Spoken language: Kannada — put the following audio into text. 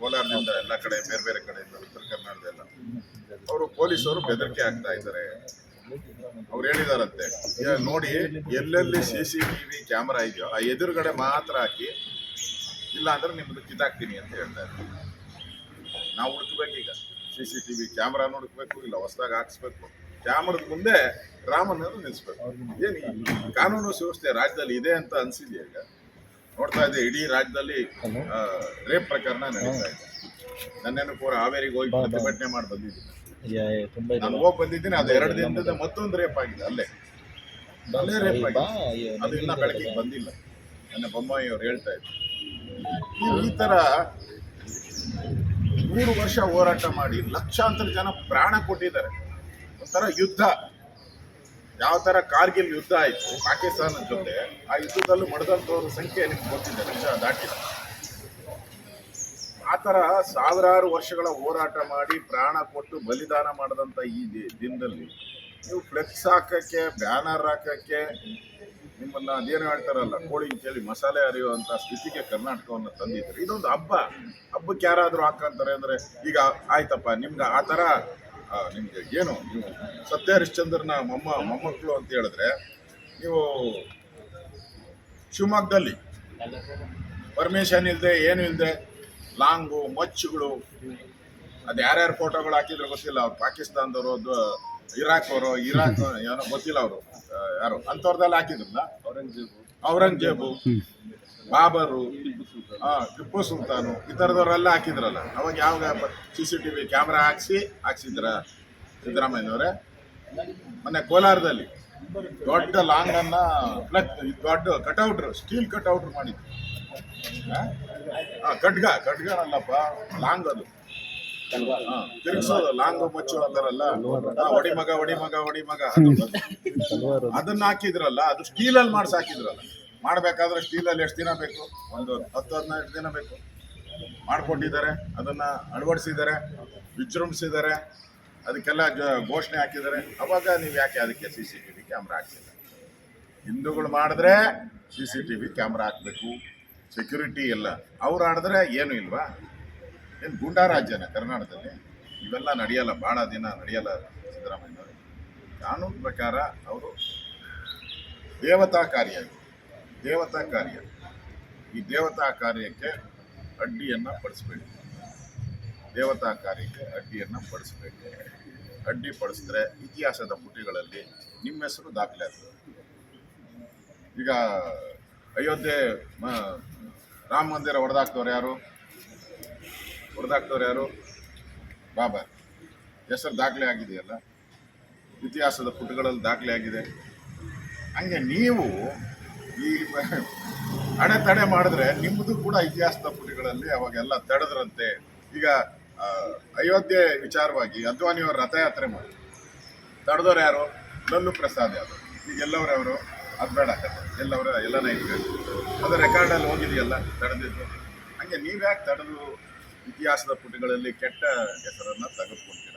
ಕೋಲಾರದಿಂದ ಎಲ್ಲ ಕಡೆ, ಬೇರೆ ಬೇರೆ ಕಡೆಯಿಂದ ಉತ್ತರ ಕರ್ನಾಟಕದೆಲ್ಲ ಅವರು ಪೊಲೀಸರು ಬೆದರಿಕೆ ಆಗ್ತಾ ಇದ್ದಾರೆ. ಅವ್ರು ಹೇಳಿದಾರಂತೆ ನೋಡಿ, ಎಲ್ಲೆಲ್ಲಿ C C T V camera ಇದೆಯೋ, ಆ ಎದುರುಗಡೆ ಮಾತ್ರ ಹಾಕಿ, ಇಲ್ಲ ಅಂದ್ರೆ ನಿಮ್ದು ಕಿತ್ತಾಕ್ತೀನಿ ಅಂತ ಹೇಳ್ತಾ ಇದ್ದಾರೆ. ನಾವು ಹುಡುಕ್ಬೇಕು ಈಗ ಸಿ ಸಿ ಟಿವಿ ಕ್ಯಾಮ್ರಾ ಹುಡುಕ್ಬೇಕು, ಇಲ್ಲ ಹೊಸದಾಗಿ ಹಾಕ್ಸ್ಬೇಕು. ಕ್ಯಾಮ್ರದ ಮುಂದೆ ರಾಮನನ್ನು ನಿಲ್ಲಿಸ್ಬೇಕು ಏನು ಕಾನೂನು ಸುವ್ಯವಸ್ಥೆ ರಾಜ್ಯದಲ್ಲಿ ಇದೆ ಅಂತ ಅನ್ಸಿದ್ಯಾ ಈಗ? ನೋಡ್ತಾ ಇದೆ ಇಡೀ ರಾಜ್ಯದಲ್ಲಿ ರೇಪ್ ಪ್ರಕರಣ ನಡೀತಾ ಇದೆ. ನನ್ನೇನು ಪೂರ ಹಾವೇರಿಗೆ ಹೋಗಿ ಪ್ರತಿಭಟನೆ ಮಾಡಿ ಬಂದಿದ್ದೀನಿ. ತುಂಬಾ ನಾನು ಹೋಗಿ ಬಂದಿದ್ದೀನಿ ಅದು ಎರಡು ದಿನದಿಂದ ಮತ್ತೊಂದು ರೇಪ್ ಆಗಿದೆ ಅಲ್ಲೇ. ಅಲ್ಲೇ ರೇಪ್ ಆಗಿದೆ. ಅದು ಇನ್ನ ಬೆಳಕಿಗೆ ಬಂದಿಲ್ಲ. ನನ್ನ ಬೊಮ್ಮಾಯಿ ಅವ್ರು ಹೇಳ್ತಾ ಇದ್ರು. ಈ- ಥರ ತರ ಮೂರು ವರ್ಷ ಹೋರಾಟ ಮಾಡಿ ಲಕ್ಷಾಂತರ ಜನ ಪ್ರಾಣ ಕೊಟ್ಟಿದ್ದಾರೆ. ಒಂಥರ ಯುದ್ಧ. ಯಾವ ತರ ಕಾರ್ಗಿಲ್ ಯುದ್ಧ ಆಯ್ತು ಪಾಕಿಸ್ತಾನ ಜೊತೆ, ಆ ಯುದ್ಧದಲ್ಲೂ ಮಡದಂತವ್ರ ಸಂಖ್ಯೆ ನಿಮ್ಗೆ ಗೊತ್ತಿದೆ, ನಿಜ ದಾಟಿಲ್ಲ. ಆ ಥರ ಸಾವಿರಾರು ವರ್ಷಗಳ ಹೋರಾಟ ಮಾಡಿ ಪ್ರಾಣ ಕೊಟ್ಟು ಬಲಿದಾನ ಮಾಡಿದಂಥ ಈ ದಿನದಲ್ಲಿ ನೀವು ಫ್ಲೆಕ್ಸ್ ಹಾಕಕ್ಕೆ, ಬ್ಯಾನರ್ ಹಾಕಕ್ಕೆ ನಿಮ್ಮನ್ನ ಅದೇನು ಹೇಳ್ತಾರಲ್ಲ ಕೋಳಿ ಕೇಳಿ ಮಸಾಲೆ ಅರಿಯುವಂಥ ಸ್ಥಿತಿಗೆ ಕರ್ನಾಟಕವನ್ನು ತಂದಿದ್ದಾರೆ ಇದೊಂದು ಹಬ್ಬ. ಹಬ್ಬಕ್ಕೆ ಯಾರಾದರೂ ಹಾಕಂತಾರೆ ಅಂದರೆ, ಈಗ ಆಯ್ತಪ್ಪ, ನಿಮ್ಗೆ ಆ ಥರ ನಿಮ್ಗೆ ಏನು ನೀವು ಸತ್ಯ ಹರಿಶ್ಚಂದ್ರನ ಮೊಮ್ಮ ಮೊಮ್ಮಕ್ಕಳು ಅಂತ ಹೇಳಿದ್ರೆ ನೀವು ಶಿವಮೊಗ್ಗದಲ್ಲಿ ಪರ್ಮಿಷನ್ ಇಲ್ಲದೆ ಏನು ಇಲ್ಲದೆ ಲಾಂಗು ಮಚ್ಚುಗಳು ಅದು ಯಾರ್ಯಾರು ಫೋಟೋಗಳು ಹಾಕಿದ್ರು ಗೊತ್ತಿಲ್ಲ ಅವ್ರು. ಪಾಕಿಸ್ತಾನದವರು ಅದು ಇರಾಕ್ ಅವರು ಇರಾಕ್ ಏನೋ ಗೊತ್ತಿಲ್ಲ ಅವರು. ಯಾರು? ಅಂಥವ್ರದ್ದೆಲ್ಲ ಹಾಕಿದ್ರಲ್ಲ? ಔರಂಗಜೇಬು. ಔರಂಗಜೇಬು. ಬಾಬರು ಆ, ಟಿಪ್ಪು ಸುಲ್ತಾನು ಈ ಥರದವರೆಲ್ಲ ಹಾಕಿದ್ರಲ್ಲ. ಅವಾಗ ಯಾವಾಗ C C T V camera ಹಾಕ್ಸಿ ಹಾಕ್ಸಿದ್ರ? ಸಿದ್ದರಾಮಯ್ಯನವರೇ? ಮೊನ್ನೆ ಕೋಲಾರದಲ್ಲಿ. ದೊಡ್ಡ ಲಾಂಗ್ ಅನ್ನ ಪ್ಲಕ್ ದೊಡ್ಡ ಕಟೌಟ್ರು ಸ್ಟೀಲ್ ಕಟೌಟ್ರು ಮಾಡಿದ್ರು. ಹಾಂ ಖಡ್ಗ ಅಲ್ಲಪ್ಪ ಲಾಂಗ್ ಅದು. ಹಾ, ತಿರುಗಿಸೋದು ಲಾಂಗ್ ಮಚ್ಚು ಅಂತಾರಲ್ಲ ಒಡಿಮಗ ಒಡಿ ಮಗ ಒಡಿ ಮಗ ಒಡಿ ಮಗ ಅದು. ಅದನ್ನ ಹಾಕಿದ್ರಲ್ಲ ಅದು ಸ್ಟೀಲಲ್ಲಿ ಮಾಡ್ಸಿ ಹಾಕಿದ್ರಲ್ಲ. ಮಾಡ್ಬೇಕಾದ್ರೆ ಸ್ಟೀಲಲ್ಲಿ ಎಷ್ಟು ದಿನ ಬೇಕು? ಒಂದು ಹತ್ತು, ಹದಿನೈದು ದಿನ ಬೇಕು. ಮಾಡ್ಕೊಂಡಿದ್ದಾರೆ ಅದನ್ನು ಅಳವಡಿಸಿದ್ದಾರೆ, ವಿಜೃಂಭಿಸಿದ್ದಾರೆ, ಅದಕ್ಕೆಲ್ಲ ಘೋಷಣೆ ಹಾಕಿದ್ದಾರೆ. ಅವಾಗ ನೀವು ಯಾಕೆ ಅದಕ್ಕೆ C C T V camera ಹಾಕಿಲ್ಲ ಹಿಂದೂಗಳು ಮಾಡಿದ್ರೆ C C T V camera ಹಾಕಬೇಕು. ಸೆಕ್ಯೂರಿಟಿ ಎಲ್ಲ ಅವ್ರು ಆಡಿದ್ರೆ ಏನು ಇಲ್ವಾ? ಏನು ಗುಂಡಾ ರಾಜ್ಯನ ಕರ್ನಾಟಕದಲ್ಲಿ? ಇವೆಲ್ಲ ನಡೆಯಲ್ಲ ಭಾಳ ದಿನ ನಡೆಯಲ್ಲ ಸಿದ್ದರಾಮಯ್ಯನವರು. ಕಾನೂನು ಪ್ರಕಾರ ಅವರು ದೇವತಾ ಕಾರ್ಯ. ದೇವತಾ ಕಾರ್ಯ. ಈ ದೇವತಾ ಕಾರ್ಯಕ್ಕೆ ಅಡ್ಡಿಯನ್ನು ಪಡಿಸ್ಬೇಕು. ದೇವತಾ ಕಾರ್ಯಕ್ಕೆ ಅಡ್ಡಿಯನ್ನು ಪಡಿಸ್ಬೇಕು. ಅಡ್ಡಿ ಪಡಿಸಿದ್ರೆ ಇತಿಹಾಸದ ಪುಟಿಗಳಲ್ಲಿ ನಿಮ್ಮ ಹೆಸರು ದಾಖಲೆ ಆಗ್ತದೆ. ಈಗ ಅಯೋಧ್ಯೆ ರಾಮ ಮಂದಿರ ಹೊಡೆದಾಕ್ತವ್ರು ಯಾರು? ಹೊಡೆದಾಕ್ತವ್ರು ಯಾರು? ಬಾಬಾ. ಹೆಸರು ದಾಖಲೆ ಆಗಿದೆಯಲ್ಲ? ಇತಿಹಾಸದ ಪುಟಗಳಲ್ಲಿ ದಾಖಲೆ ಆಗಿದೆ. ಹಂಗೆ ನೀವು ಈ ಅಡೆತಡೆ ಮಾಡಿದ್ರೆ ನಿಮ್ಮದು ಕೂಡ ಇತಿಹಾಸದ ಪುಟಗಳಲ್ಲಿ ಅವಾಗೆಲ್ಲ ತಡೆದ್ರಂತೆ. ಈಗ ಅಯೋಧ್ಯೆ ವಿಚಾರವಾಗಿ ಅದ್ವಾನಿಯವರು ರಥಯಾತ್ರೆ ಮಾಡಿ ತಡೆದವ್ರು ಯಾರು? ಲಲ್ಲು ಪ್ರಸಾದ್ ಯಾರು? ಈಗ ಎಲ್ಲವ್ರು ಅವರು ಅದು ಬೇಡ ಎಲ್ಲವರ ಎಲ್ಲನ ಇಟ್ಕೊಂಡು ಅದು ರೆಕಾರ್ಡಲ್ಲಿ ಹೋಗಿದೆಯಲ್ಲ, ತಡೆದಿದ್ದು. ಹಂಗೆ ನೀವ್ಯಾಕೆ ತಡೆದು ಇತಿಹಾಸದ ಪುಟಗಳಲ್ಲಿ ಕೆಟ್ಟ ಹೆಸರನ್ನು ತೆಗೆದುಕೊಂತೀರ?